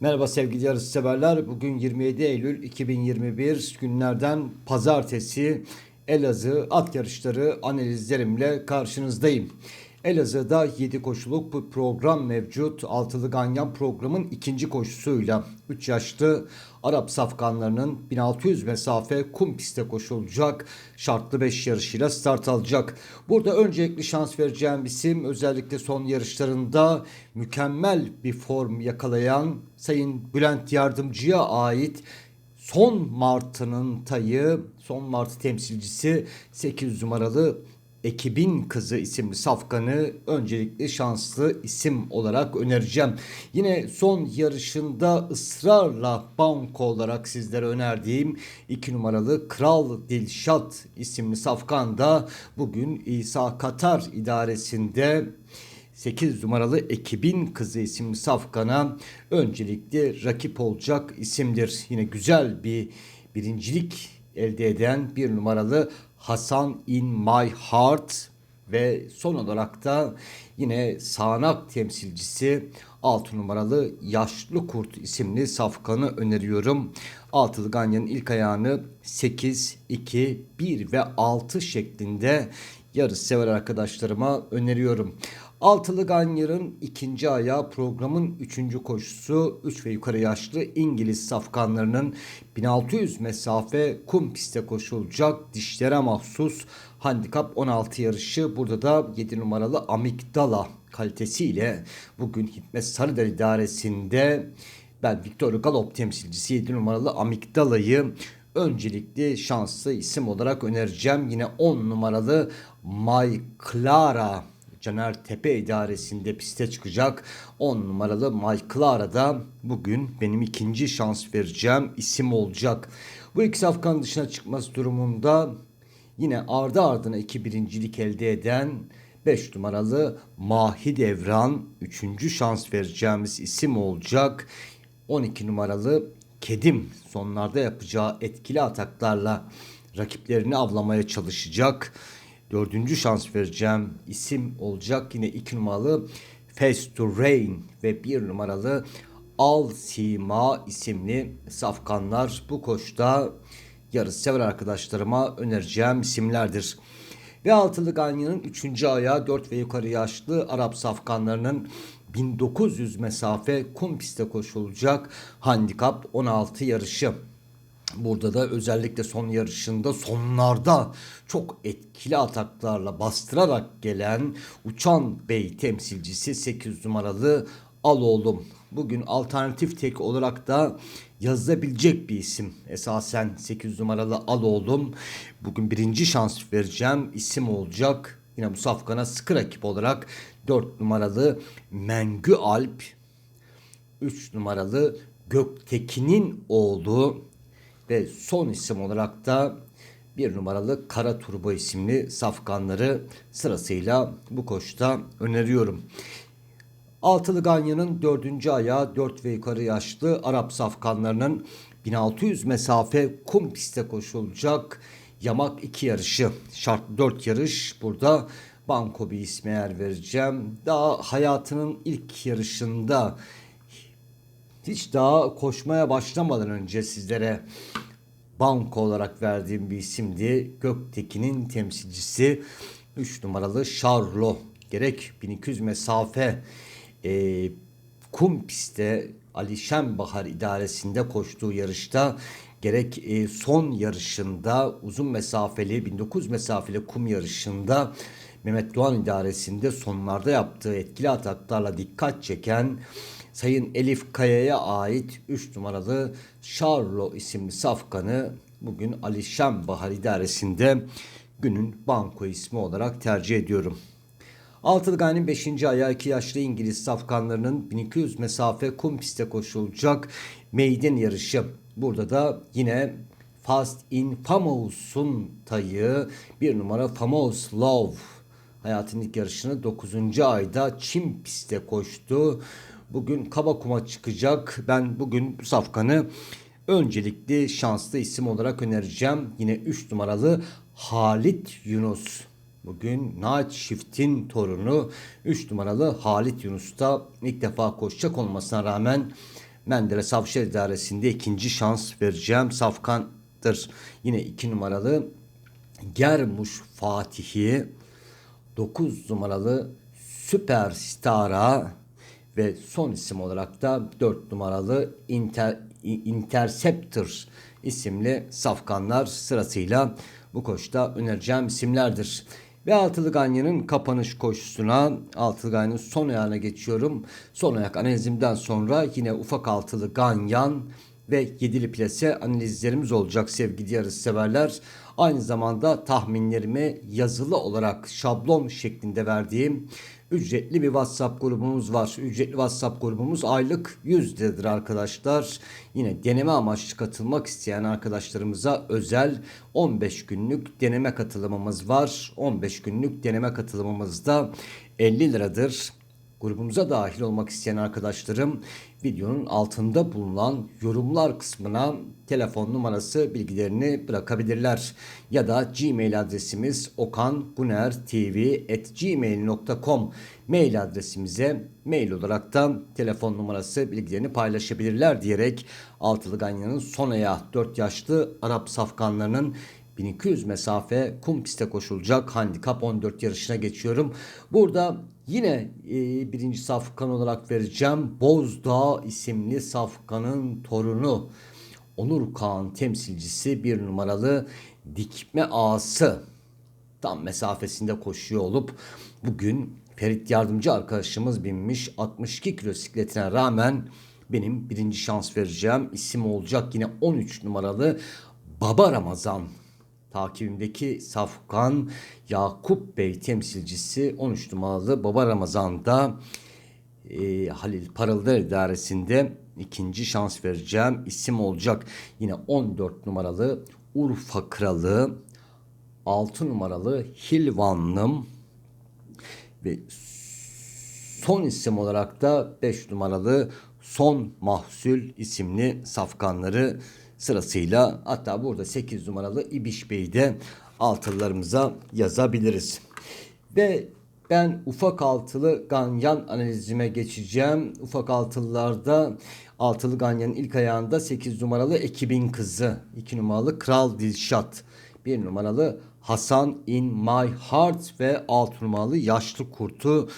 Merhaba sevgili yarış severler. Bugün 27 Eylül 2021 günlerden pazartesi Elazığ at yarışları analizlerimle karşınızdayım. Elazığ'da 7 koşuluk bir program mevcut. Altılı Ganyan programın ikinci koşusuyla 3 yaşlı Arap safkanlarının 1600 mesafe kum pistte koşulacak. Şartlı 5 yarışıyla start alacak. Burada öncelikli şans vereceğim isim özellikle son yarışlarında mükemmel bir form yakalayan Sayın Bülent Yardımcı'ya ait son martının tayı, son martı temsilcisi 8 numaralı Ekibin Kızı isimli safkanı öncelikli şanslı isim olarak önereceğim. Yine son yarışında ısrarla banko olarak sizlere önerdiğim 2 numaralı Kral Dilşat isimli safkan da bugün İsa Katar idaresinde 8 numaralı ekibin kızı isimli safkana öncelikli rakip olacak isimdir. Yine güzel bir birincilik elde eden bir numaralı Hasan in My Heart ve son olarak da yine sağanak temsilcisi 6 numaralı Yaşlı Kurt isimli safkanı öneriyorum. Altılı Ganyan'ın ilk ayağını 8, 2, 1 ve 6 şeklinde yarış sever arkadaşlarıma öneriyorum. Altılı Ganyar'ın ikinci ayağı programın üçüncü koşusu 3 ve yukarı yaşlı İngiliz safkanlarının 1600 mesafe kum pistte koşulacak dişlere mahsus handikap 16 yarışı. Burada da 7 numaralı Amigdala kalitesiyle bugün Hikmet Sarıdar idaresinde ben Victor Galop temsilcisi 7 numaralı Amigdala'yı öncelikli şanslı isim olarak önereceğim. Yine 10 numaralı My Clara Caner Tepe idaresinde piste çıkacak. 10 numaralı My Clara bugün benim ikinci şans vereceğim isim olacak. Bu iki safkan dışına çıkması durumunda yine ardı ardına iki birincilik elde eden 5 numaralı Mahi Devran 3. şans vereceğimiz isim olacak. 12 numaralı Kedim sonlarda yapacağı etkili ataklarla rakiplerini avlamaya çalışacak. Dördüncü şans vereceğim isim olacak. Yine iki numaralı Face to Rain ve bir numaralı Al Sima isimli safkanlar bu koşta yarış sever arkadaşlarıma önereceğim isimlerdir. Ve altılı Ganyan'ın 3. ayağı 4 ve yukarı yaşlı Arap safkanlarının 1900 mesafe kum pistte koşulacak handikap 16 yarışı. Burada da özellikle son yarışında sonlarda çok etkili ataklarla bastırarak gelen Uçan Bey temsilcisi 8 numaralı Aloğlum. Bugün alternatif tek olarak da yazılabilecek bir isim. Esasen 8 numaralı Aloğlum. Bugün birinci şans vereceğim isim olacak. Yine bu safkana sıkı rakip olarak 4 numaralı Mengü Alp. 3 numaralı Göktekin'in oğlu ve son isim olarak da bir numaralı Kara Turbo isimli safkanları sırasıyla bu koşta öneriyorum. Altılı Ganyan'ın dördüncü ayağı 4 ve yukarı yaşlı Arap safkanlarının 1600 mesafe kum pistte koşulacak yamak 2 yarışı. Şart 4 yarış burada banko bir isme yer vereceğim. Daha hayatının ilk yarışında hiç daha koşmaya başlamadan önce sizlere banko olarak verdiğim bir isimdi. Göktekin'in temsilcisi 3 numaralı Charlo. Gerek 1200 mesafe e, kum pistte Ali Şenbahar idaresinde koştuğu yarışta gerek e, son yarışında uzun mesafeli 1900 mesafeli kum yarışında Mehmet Doğan idaresinde sonlarda yaptığı etkili ataklarla dikkat çeken Sayın Elif Kaya'ya ait 3 numaralı Charlo isimli safkanı bugün Ali Bahar idaresinde günün banko ismi olarak tercih ediyorum. Altılı Gani'nin 5. ayağı 2 yaşlı İngiliz safkanlarının 1200 mesafe kum piste koşulacak meydan yarışı. Burada da yine Fast in Famous'un tayı bir numara Famous Love hayatın ilk yarışını 9. ayda Çim pistte koştu. Bugün kaba kuma çıkacak. Ben bugün bu safkanı öncelikli şanslı isim olarak önereceğim. Yine 3 numaralı Halit Yunus. Bugün Night Shift'in torunu 3 numaralı Halit Yunus da ilk defa koşacak olmasına rağmen Menderes Avşar İdaresi'nde ikinci şans vereceğim. Safkan'dır. Yine iki numaralı Germuş Fatih'i 9 numaralı Süperstara ve son isim olarak da 4 numaralı Inter, Interceptor isimli safkanlar sırasıyla bu koşta önereceğim isimlerdir. Ve Altılı Ganyan'ın kapanış koşusuna Altılı Ganyan'ın son ayağına geçiyorum. Son ayak analizimden sonra yine ufak Altılı Ganyan ve yedili plase analizlerimiz olacak sevgili yarış severler. Aynı zamanda tahminlerimi yazılı olarak şablon şeklinde verdiğim ücretli bir WhatsApp grubumuz var. Ücretli WhatsApp grubumuz aylık 100 liradır arkadaşlar. Yine deneme amaçlı katılmak isteyen arkadaşlarımıza özel 15 günlük deneme katılımımız var. 15 günlük deneme katılımımızda 50 liradır. Grubumuza dahil olmak isteyen arkadaşlarım videonun altında bulunan yorumlar kısmına telefon numarası bilgilerini bırakabilirler. Ya da gmail adresimiz okangunertv.gmail.com mail adresimize mail olarak da telefon numarası bilgilerini paylaşabilirler diyerek Altılı Ganyan'ın son ayağı 4 yaşlı Arap safkanlarının 1200 mesafe kum piste koşulacak handikap 14 yarışına geçiyorum. Burada yine e, birinci safkan olarak vereceğim. Bozdağ isimli safkanın torunu. Onur Kağan temsilcisi bir numaralı dikme ağası tam mesafesinde koşuyor olup bugün Ferit Yardımcı arkadaşımız binmiş 62 kilo sikletine rağmen benim birinci şans vereceğim isim olacak yine 13 numaralı Baba Ramazan takibimdeki Safkan Yakup Bey temsilcisi 13 numaralı Baba Ramazan'da e, Halil Parıldar idaresinde ikinci şans vereceğim isim olacak. Yine 14 numaralı Urfa Kralı 6 numaralı Hilvanlım ve son isim olarak da 5 numaralı Son Mahsul isimli safkanları sırasıyla hatta burada 8 numaralı İbiş Bey'i de altılılarımıza yazabiliriz. Ve ben ufak altılı ganyan analizime geçeceğim. Ufak altılılarda altılı ganyanın ilk ayağında 8 numaralı ekibin kızı, 2 numaralı Kral Dilşat, 1 numaralı Hasan in My Heart ve 6 numaralı Yaşlı Kurt'u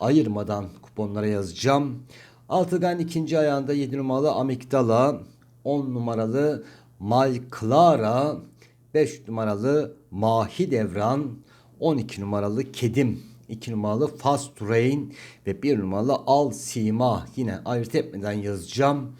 ayırmadan kuponlara yazacağım. Altıgan ikinci ayağında 7 numaralı Amigdala, 10 numaralı Mal Clara, 5 numaralı Mahi Devran, 12 numaralı Kedim, 2 numaralı Fast Rain ve 1 numaralı Al Sima yine ayırt etmeden yazacağım.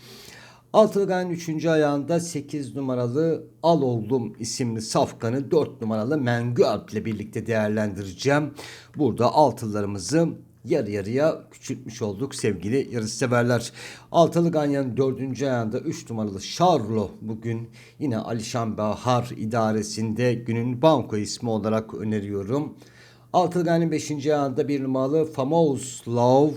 Altılgan 3. ayağında 8 numaralı Al Oldum isimli safkanı 4 numaralı Mengü Alp ile birlikte değerlendireceğim. Burada altıllarımızı yarı yarıya küçültmüş olduk sevgili yarışseverler. Altılı Ganyan'ın 4. ayağında 3 numaralı Charlo bugün yine Alişan Bahar idaresinde günün banko ismi olarak öneriyorum. Altılı Ganyan'ın 5. ayağında 1 numaralı Famous Love,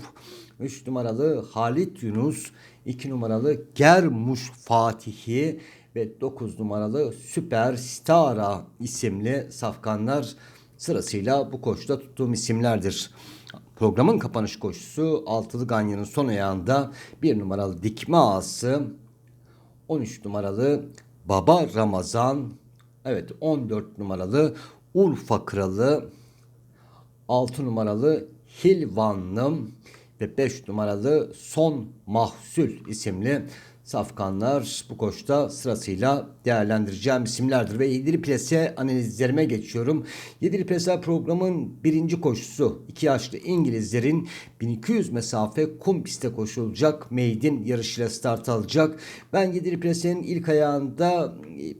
3 numaralı Halit Yunus, 2 numaralı Germuş Fatihi ve 9 numaralı Süper Stara isimli safkanlar sırasıyla bu koşuda tuttuğum isimlerdir. Programın kapanış koşusu Altılı Ganyan'ın son ayağında bir numaralı Dikme Ağası, 13 numaralı Baba Ramazan, evet 14 numaralı Urfa Kralı, 6 numaralı Hilvanlım ve 5 numaralı Son Mahsul isimli safkanlar bu koşta sırasıyla değerlendireceğim isimlerdir. Ve Yedili Plase analizlerime geçiyorum. Yedili Plase programın birinci koşusu. iki yaşlı İngilizlerin 1200 mesafe kum piste koşulacak. Maiden yarışıyla start alacak. Ben Yedili Plase'nin ilk ayağında e,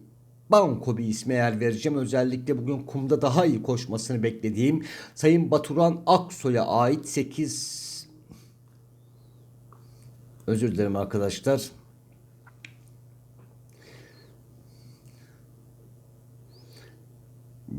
Banko bir isme yer vereceğim. Özellikle bugün kumda daha iyi koşmasını beklediğim Sayın Baturan Aksoy'a ait 8 Özür dilerim arkadaşlar.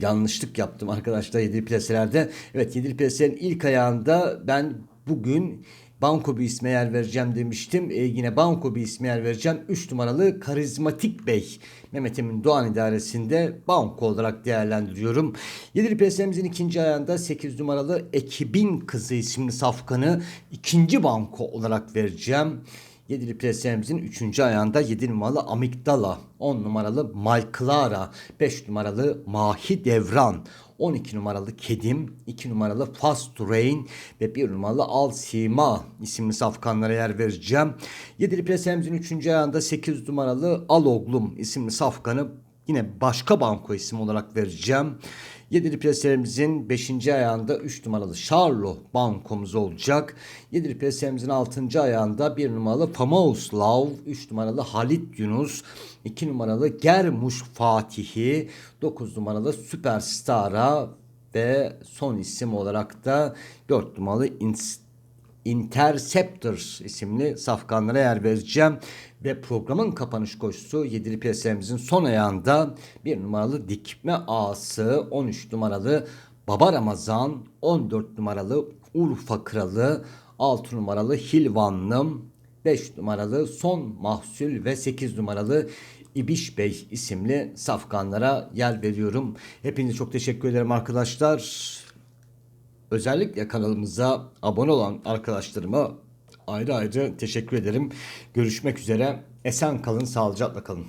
Yanlışlık yaptım arkadaşlar yedili plaselerde. Evet yedili plaselerin ilk ayağında ben bugün Banko bir isme yer vereceğim demiştim. Ee, yine Banko bir isme yer vereceğim. 3 numaralı Karizmatik Bey. Mehmet Emin Doğan idaresinde Banko olarak değerlendiriyorum. Yedili Preslerimizin ikinci ayağında 8 numaralı Ekibin Kızı isimli safkanı ikinci banko olarak vereceğim. Yedili presemizin 3. ayağında 7 numaralı Amigdala, 10 numaralı Malklara, 5 numaralı Mahi Devran, 12 numaralı Kedim, 2 numaralı Fast Rain ve 1 numaralı Al Sima isimli safkanlara yer vereceğim. Yedili presemizin 3. ayağında 8 numaralı Aloglum isimli safkanı yine başka banko isim olarak vereceğim. Yedili preslerimizin 5. ayağında 3 numaralı Charlo bankomuz olacak. Yedili preslerimizin 6. ayağında 1 numaralı Famouslav, 3 numaralı Halit Yunus, 2 numaralı Germuş Fatihi, 9 numaralı Süperstara ve son isim olarak da 4 numaralı Inst Interceptor isimli safkanlara yer vereceğim. Ve programın kapanış koşusu 7'li piyasamızın son ayağında bir numaralı dikme ağası, 13 numaralı Baba Ramazan, 14 numaralı Urfa Kralı, 6 numaralı Hilvanlım, 5 numaralı Son Mahsul ve 8 numaralı İbiş Bey isimli safkanlara yer veriyorum. Hepinize çok teşekkür ederim arkadaşlar. Özellikle kanalımıza abone olan arkadaşlarıma ayrı ayrı teşekkür ederim. Görüşmek üzere. Esen kalın, sağlıcakla kalın.